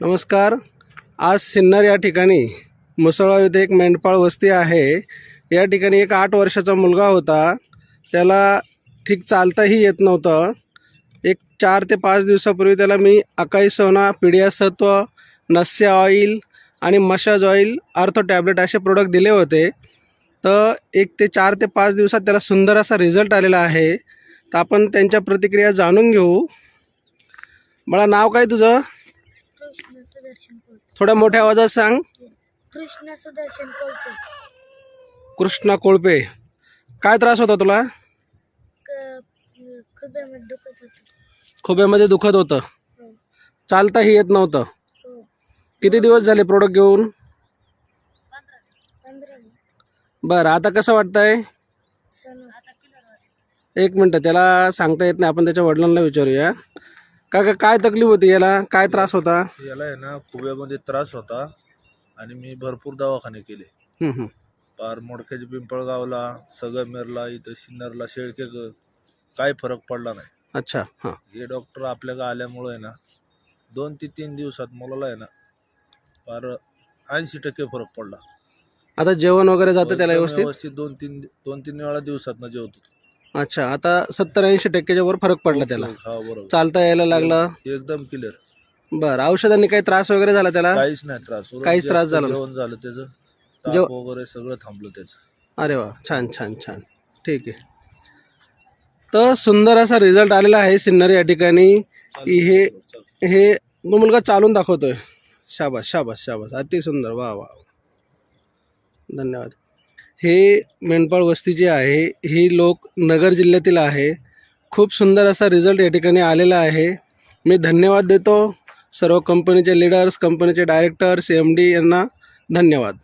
नमस्कार. आज सिन्नर या ठिकाणी मुसळगाव येथे एक मेंढपाळ वस्ती आहे. या ठिकाणी एक आठ वर्षाचा मुलगा होता. त्याला ठीक चालताही येत नव्हतं. एक चार ते पाच दिवसापूर्वी त्याला मी अकाई सोना पिडियासत्व नस्य ऑइल आणि मशाज ऑइल अर्थ टॅबलेट असे प्रोडक्ट दिले होते. तर एक ते चार ते पाच दिवसात त्याला सुंदर असा रिझल्ट आलेला आहे. तर आपण त्यांच्या प्रतिक्रिया जाणून घेऊ. मला नाव काय तुझं? सुदर्शन थोड्या मोठ्या आवाजात सांग. कृष्ण सुदर्शन कोलते कृष्णा कोळपे. काय त्रास होता तुला? क- खुब्यामध्ये दुखत होतं. खोब्यामध्ये दुखत होतं. हो. चालताही येत नव्हतं. हो. किती दिवस झाले प्रोडक्ट घेऊन? पंधरा बरं आता कसं वाटतंय? आता एक मिनटं त्याला सांगता येत नाही. आपण त्याच्या वडिलांना विचारूया. का का काय तकलीफ होती याला? काय त्रास होता? याला आहे ना खुब्यामध्ये त्रास होता आणि मी भरपूर दवाखाने केले. पार मोडक्याच्या पिंपळगावला सगळमेरला इथं सिन्नरला शेळके काय फरक पडला नाही. अच्छा हां. हे डॉक्टर आपल्या का आल्यामुळं आहे ना दोन ते तीन दिवसात मुलाला आहे ना पार ऐंशी टक्के फरक पडला. आता जेवण वगैरे जातं त्याला एकदम व्यवस्थित दोन तीन दोन तीन वेळा दिवसात न जेवतो अच्छा आता सत्तर ऐंशी टक्क्याच्या वर फरक पडला त्याला. हा बरोबर. चालता यायला लागलं? एकदम क्लिअर बरं औषधांनी काही त्रास वगैरे झाला त्याला? काहीच नाही त्रास. उलट काहीच त्रास जास्त झाला नाही. जेवण झालं त्याचं जेव- वगैरे सगळं थांबलं त्याचं. अरे वा छान छान छान. ठीक आहे. तर सुंदर असा रिझल्ट आलेला आहे सिन्नर या ठिकाणी. हे हे मुलगा चालून दाखवतोय. शाबास शाबास शाबास. अति सुंदर. वा वा. धन्यवाद. हे मेंढपाळ वस्ती जी आहे ही लोक नगर जिल्ह्यातील आहे. खूप सुंदर असा रिझल्ट या ठिकाणी आलेला आहे. मी धन्यवाद देतो. सर्व कंपनीचे लीडर्स कंपनीचे डायरेक्टर्स एम डी यांना धन्यवाद.